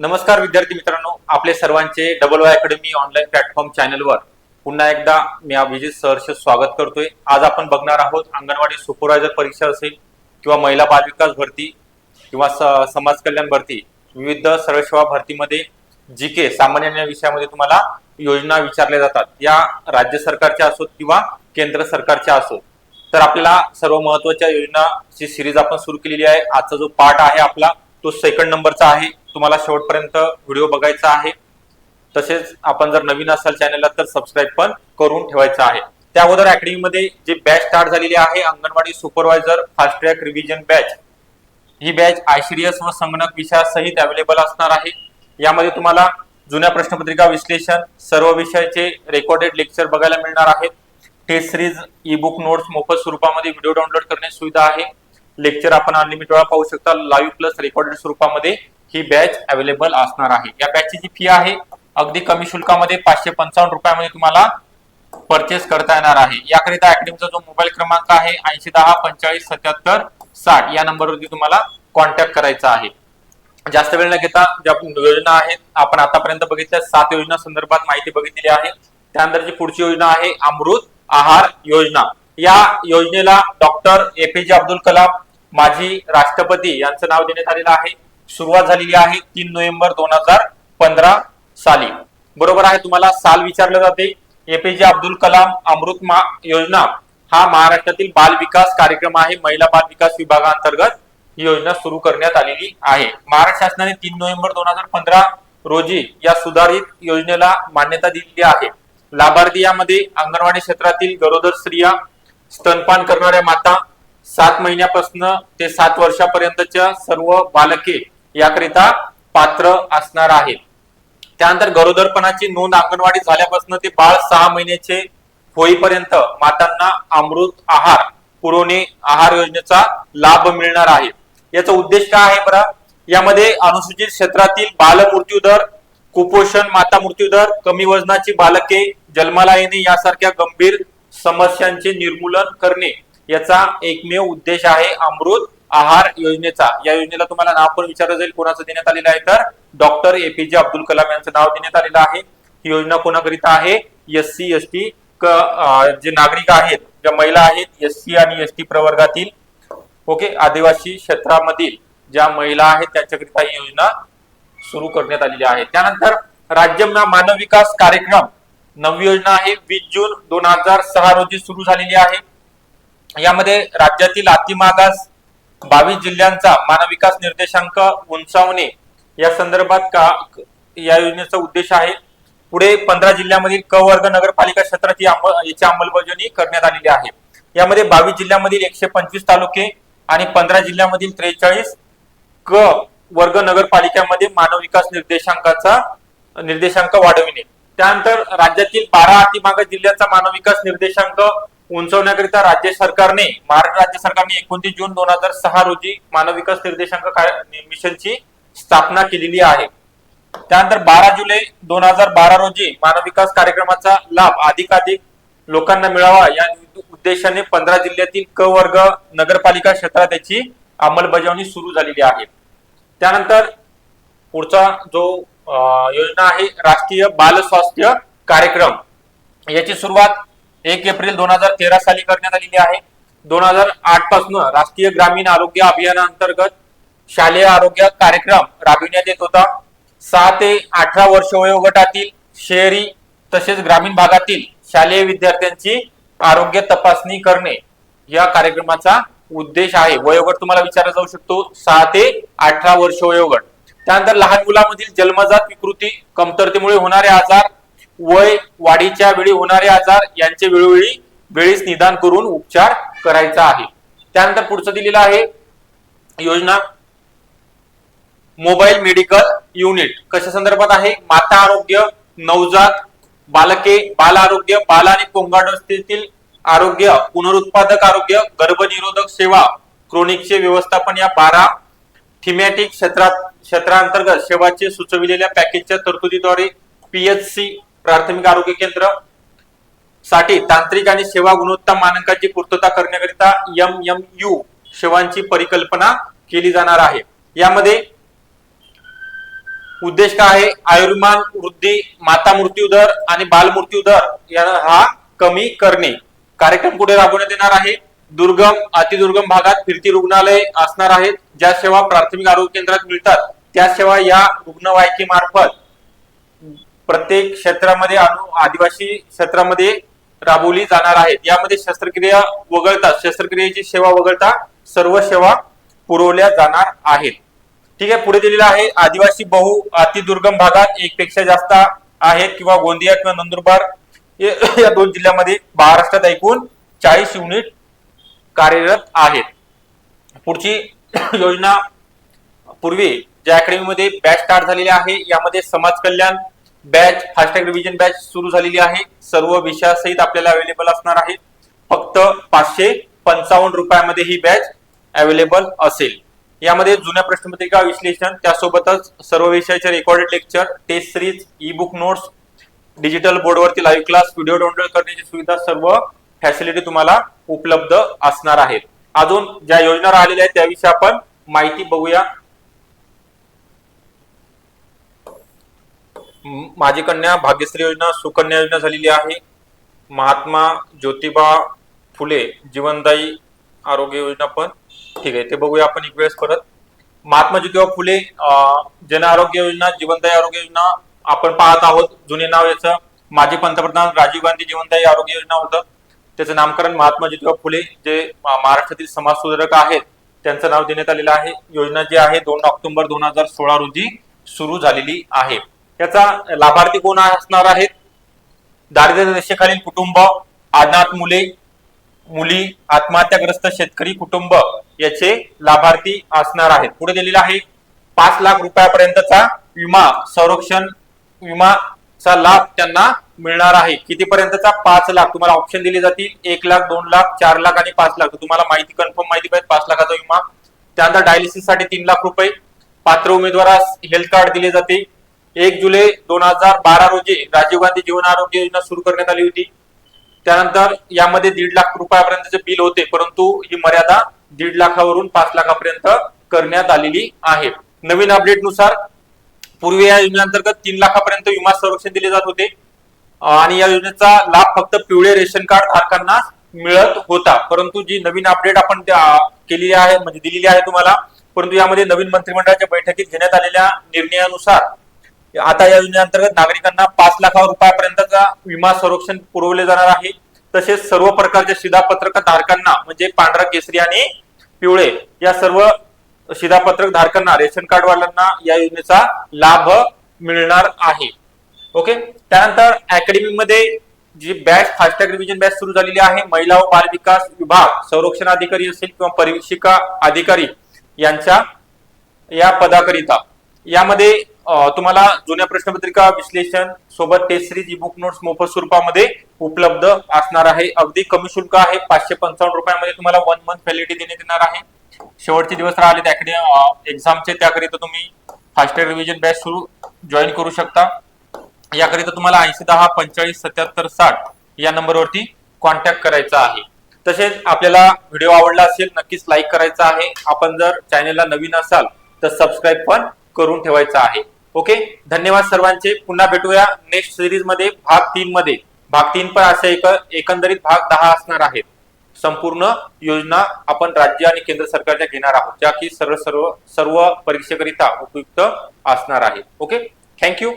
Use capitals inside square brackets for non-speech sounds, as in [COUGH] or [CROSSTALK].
नमस्कार विद्यार्थी मित्रांनो. आपले सर्वांचे double Y academy online platform चॅनलवर पुन्हा एकदा मी अभिजित सहर्ष स्वागत करतोय. आज आपण बघणार आहोत अंगणवाडी सुपरवायझर परीक्षा असेल किंवा महिला बालविकास भरती किंवा स- समाज कल्याण भरती विविध सर्व सेवा भरतीमध्ये जी के सामान्य विषयामध्ये तुम्हाला योजना विचारल्या जातात. या राज्य सरकारच्या असोत किंवा केंद्र सरकारच्या असोत तर आपल्याला सर्व महत्त्वाच्या योजनाची सिरीज आपण सुरू केलेली आहे. आजचा जो पार्ट आहे आपला तो सेकंड नंबरचा आहे. तुम्हाला शेवटपर्यंत व्हिडिओ बघायचा आहे. तसेच आपण जर नवीन असाल चॅनलला तर सबस्क्राईब पण करून ठेवायचं आहे. त्या अगोदर अकॅडमीमध्ये जे बॅच स्टार्ट झालेली आहे anganwadi supervisor fast track revision batch ही बॅच आयसीडीएस व संगणक विषयासहित अवेलेबल असणार आहे. यामध्ये तुम्हाला जुन्या प्रश्नपत्रिका विश्लेषण सर्व विषयाचे रेकॉर्डेड लेक्चर बघायला मिळणार आहेत. Test series E book notes मोफत स्वरूपामध्ये व्हिडिओ डाउनलोड करण्याची सुविधा आहे. लेक्चर आपण अनलिमिटेड वेळा पाहू शकता. लाईव्ह प्लस रेकॉर्डेड स्वरूपामध्ये ही बॅच अवेलेबल असणार आहे. या बॅचची जी फी आहे अगदी कमी शुल्कामध्ये पाचशे पंचावन्न रुपयामध्ये तुम्हाला परचेस करता येणार आहे. याकरिता अकॅडमीचा जो मोबाईल क्रमांक आहे ऐंशी दहा पंचेचाळीस सत्याहत्तर साठ या नंबरवरती तुम्हाला कॉन्टॅक्ट करायचा आहे. जास्त वेळ न घेता ज्या योजना आहेत आपण आतापर्यंत बघितल्या सात योजना संदर्भात माहिती बघितलेली आहे. त्यानंतर जी पुढची योजना आहे अमृत आहार योजना. या योजनेला डॉक्टर एपीजे अब्दुल कलाम माजी राष्ट्रपती यांचं नाव देण्यात आलेलं आहे. सुरुवात झालेली आहे तीन नोव्हेंबर दोन हजार पंधरा साली. बरोबर आहे तुम्हाला साल विचारलं जाते. एपीजे अब्दुल कलाम अमृत मा योजना हा महाराष्ट्रातील बाल विकास कार्यक्रम आहे. महिला बाल विकास विभागाअंतर्गत ही योजना सुरू करण्यात आलेली आहे. महाराष्ट्र शासनाने तीन नोव्हेंबर दोन हजार पंधरा रोजी या सुधारित योजनेला मान्यता दिलेली आहे. लाभार्थी यामध्ये अंगणवाडी क्षेत्रातील गरोदर स्त्रिया स्तनपान करणाऱ्या माता सात महिन्यापासून ते सात वर्षापर्यंतच्या सर्व बालके याकरिता पात्र असणार आहेत. त्यानंतर गरोदरपणाची नोंद अंगणवाडी झाल्यापासून ते बाळ सहा महिन्याचे होईपर्यंत मातांना अमृत आहार पुरवणे आहार योजनेचा लाभ मिळणार आहे. याचा उद्देश काय आहे बरं? यामध्ये अनुसूचित क्षेत्रातील बाल मृत्यू दर कुपोषण माता मृत्यू दर कमी वजनाची बालके जन्माला येणे यासारख्या गंभीर समस्यांचे निर्मूलन करणे याचा एकमेव उद्देश आहे अमृत आहार योजनेचा. या योजनेला तुम्हाला नाव पण विचारलं जाईल कोणाचं देण्यात आलेलं आहे तर डॉक्टर एपीजे अब्दुल कलाम यांचं नाव देण्यात आलेलं आहे. ही योजना कोणाकरिता आहे? एस सी एस टी जे नागरिक आहेत ज्या महिला आहेत एस सी आणि एस टी प्रवर्गातील ओके आदिवासी क्षेत्रामधील ज्या महिला आहेत त्यांच्याकरिता ही योजना सुरू करण्यात आलेली आहे. त्यानंतर राज्य मानव विकास कार्यक्रम नवी योजना आहे. वीस जून दोन हजार सहा रोजी सुरू झालेली आहे. यामध्ये राज्यातील अतिमागास बावीस जिल्ह्यांचा मानविकास निर्देशांक उंचावणे या संदर्भात का या योजनेचा उद्देश आहे. पुढे पंधरा जिल्ह्यामधील क वर्ग नगरपालिका क्षेत्रात याची अंमलबजावणी करण्यात आलेली आहे. यामध्ये बावीस जिल्ह्यामधील एकशे पंचवीस तालुके आणि पंधरा जिल्ह्यामधील त्रेचाळीस क वर्ग नगरपालिकामध्ये मानव विकास निर्देशांकाचा निर्देशांक वाढविणे. त्यानंतर राज्यातील बारा अतिमागास जिल्ह्याचा मानव विकास निर्देशांक उंचवण्याकरिता राज्य सरकारने महाराष्ट्र राज्य सरकारने एकोणतीस जून दोन हजार सहा रोजी मानव विकास निर्देशांक मिशनची स्थापना केलेली आहे. त्यानंतर बारा जुलै दोन हजार बारा रोजी मानव विकास कार्यक्रमाचा लाभ अधिकाधिक लोकांना मिळावा या उद्देशाने पंधरा जिल्ह्यातील क वर्ग नगरपालिका क्षेत्रात याची अंमलबजावणी सुरू झालेली आहे. त्यानंतर पुढचा जो अं, योजना आहे राष्ट्रीय बाल स्वास्थ्य कार्यक्रम. याची सुरुवात एक एप्रिल दोन हजार तेरा साली करण्यात आलेली आहे. दोन हजार आठपासून राष्ट्रीय ग्रामीण आरोग्य अभियानाअंतर्गत शालेय आरोग्य कार्यक्रम राबविण्यात येत होता. सहा ते अठरा वर्ष वयोगटातील शहरी तसेच ग्रामीण भागातील शालेय विद्यार्थ्यांची आरोग्य तपासणी करणे या कार्यक्रमाचा उद्देश आहे. वयोगट तुम्हाला विचारला जाऊ शकतो. सहा ते अठरा वर्ष वयोगट. त्यानंतर लहान मुलामधील जन्मजात विकृती कमतरतेमुळे होणारे आजार वय वाढीच्या वेळी होणारे आजार यांचे वेळोवेळी वेळीच निदान करून उपचार करायचा आहे. त्यानंतर पुढचं दिलेलं आहे योजना. Mobile medical unit. कशा संदर्भात आहे? माता आरोग्य नवजात बालके बाल आरोग्य बाल आणि कोंगाडस्थितील आरोग्य पुनरुत्पादक आरोग्य गर्भनिरोधक सेवा क्रोनिकचे व्यवस्थापन या बारा थिमॅटिक क्षेत्रात क्षेत्रांतर्गत सेवाचे सुचविलेल्या पॅकेजच्या तरतुदीद्वारे पीएचसी प्राथमिक आरोग्य केंद्रसाठी तांत्रिक आणि सेवा गुणवत्ता मानकांची पूर्तता करण्याकरिता एम एम यू सेवांची परिकल्पना केली जाणार आहे. यामध्ये उद्देश काय आहे? आयुर्मान वृद्धी माता मृत्यू दर आणि बालमृत्यू दर या हा कमी करणे. कार्यक्रम कुठे राबवण्यात येणार आहे. दुर्गम अतिदुर्गम भागात फिरती रुग्णालय असणार आहेत. ज्या सेवा प्राथमिक आरोग्य केंद्रात मिळतात त्या सेवा या रुग्णवाहिकेमार्फत प्रत्येक क्षेत्रामध्ये अनु आदिवासी क्षेत्रामध्ये राबवली जाणार आहेत. यामध्ये शस्त्रक्रिया वगळता शस्त्रक्रियेची सेवा वगळता सर्व सेवा पुरवल्या जाणार आहेत. ठीक आहे पुढे दिलेलं आहे आदिवासी बहु अतिदुर्गम भागात एक पेक्षा जास्त आहेत किंवा गोंदिया किंवा नंदुरबार. [COUGHS] या दोन जिल्ह्यामध्ये महाराष्ट्रात एकूण चाळीस युनिट कार्यरत आहेत. पुढची [COUGHS] योजना पूर्वी ज्या अकॅडमीमध्ये बॅच स्टार्ट झालेली आहे यामध्ये समाज कल्याण batch fast track revision batch सुरू झालेली आहे. सर्व विषयासहित आपल्याला अवेलेबल असणार आहे. फक्त पाचशे पंचावन्न रुपयामध्ये ही बॅच अवेलेबल असेल. यामध्ये जुन्या प्रश्नपत्रिका विश्लेषण त्यासोबतच सर्व विषयाचे recorded lecture test series ebook notes digital बोर्डवरती live class video download करण्याची सुविधा सर्व फॅसिलिटी तुम्हाला उपलब्ध असणार आहेत. अजून ज्या योजना राहिलेल्या आहेत त्याविषयी आपण माहिती बघूया. माझी कन्या भाग्यश्री योजना सुकन्या योजना झालेली आहे. महात्मा ज्योतिबा फुले जीवनदायी आरोग्य योजना पण ठीक आहे ते बघूया आपण एक वेळेस परत. महात्मा ज्योतिबा फुले जन आरोग्य योजना जीवनदायी आरोग्य योजना आपण पाहत आहोत. जुने नाव याचं माजी पंतप्रधान राजीव गांधी जीवनदायी आरोग्य योजना होतं. त्याचं नामकरण महात्मा ज्योतिबा फुले जे महाराष्ट्रातील समाज सुधारक आहेत त्यांचं नाव देण्यात आलेलं आहे. योजना जी आहे दोन ऑक्टोबर दोन हजार सोळा रोजी सुरू झालेली आहे. याचा लाभार्थी कोण असणार आहेत? दारिद्र्य रेषेखालील कुटुंब अनाथ मुले मुली आत्महत्याग्रस्त शेतकरी कुटुंब याचे लाभार्थी असणार आहेत. पुढे दिलेला आहे पाच लाख रुपयापर्यंतचा विमा संरक्षण विमाचा लाभ त्यांना मिळणार आहे. कितीपर्यंतचा? पाच लाख. तुम्हाला ऑप्शन दिले जातील एक लाख दोन लाख चार लाख आणि पाच लाख. तुम्हाला माहिती कन्फर्म माहिती पाहिजे पाच लाखाचा विमा. त्यानंतर डायलिसिससाठी तीन लाख रुपये. पात्र उमेदवारास हेल्थ कार्ड दिले जाते. एक जुलै दोन हजार बारा रोजी राजीव गांधी जीवन आरोग्य योजना सुरू करण्यात आली होती. त्यानंतर यामध्ये दीड लाख रुपयापर्यंतचे बिल होते परंतु ही मर्यादा दीड लाखावरून पाच लाखापर्यंत करण्यात आलेली आहे. नवीन अपडेटनुसार पूर्वी या योजनेअंतर्गत तीन लाखापर्यंत विमा संरक्षण दिले जात होते. आणि या योजनेचा लाभ फक्त पिवळे रेशन कार्ड धारकांना मिळत होता. परंतु जी नवीन अपडेट आपण त्या- केलेली आहे म्हणजे दिलेली आहे तुम्हाला परंतु यामध्ये नवीन मंत्रिमंडळाच्या बैठकीत घेण्यात आलेल्या निर्णयानुसार आता या योजनेअंतर्गत नागरिकांना पाच लाखा रुपयापर्यंतचा विमा संरक्षण पुरवले जाणार आहे. तसेच सर्व प्रकारच्या शिधापत्रक धारकांना म्हणजे पांढरा केसरी आणि पिवळे या सर्व शिधापत्रक धारकांना रेशन कार्ड वाल्यांना या योजनेचा लाभ मिळणार आहे. ओके? त्यानंतर अकॅडमीमध्ये जी batch fast track revision batch सुरू झालेली आहे महिला व बाल विकास विभाग संरक्षण अधिकारी असेल किंवा परीक्षिका अधिकारी यांच्या या पदाकरिता. यामध्ये तुम्हाला जुन्या प्रश्नपत्रिका विश्लेषण सोबत test series E book notes मोफत स्वरूपामध्ये उपलब्ध असणार आहे. अगदी कमी शुल्क आहे. पाचशे पंचावन्न रुपयामध्ये तुम्हाला वन मंथ व्हॅलिडिटी देण्यात येणार आहे. शेवटचे दिवस राहिले त्याकडे एक्झामचे त्याकरिता तुम्ही फास्ट रिव्हिजन बॅच सुरू जॉईन करू शकता. याकरिता तुम्हाला ऐंशी दहा पंचेचाळीस सत्याहत्तर साठ या नंबरवरती कॉन्टॅक्ट करायचा आहे. तसेच आपल्याला व्हिडिओ आवडला असेल नक्कीच लाईक करायचा आहे. आपण जर चॅनेलला नवीन असाल तर सबस्क्राईब पण करून ठेवायचा आहे. ओके? धन्यवाद सर्वांचे. पुन्हा भेटूया नेक्स्ट सिरीजमध्ये भाग तीन मध्ये भाग तीन पण असे एक एकंदरीत भाग दहा असणार आहेत. संपूर्ण योजना आपण राज्य आणि केंद्र सरकारच्या घेणार आहोत ज्या की सर्व सर्व सर्व परीक्षेकरिता उपयुक्त असणार आहे ओके? थँक्यू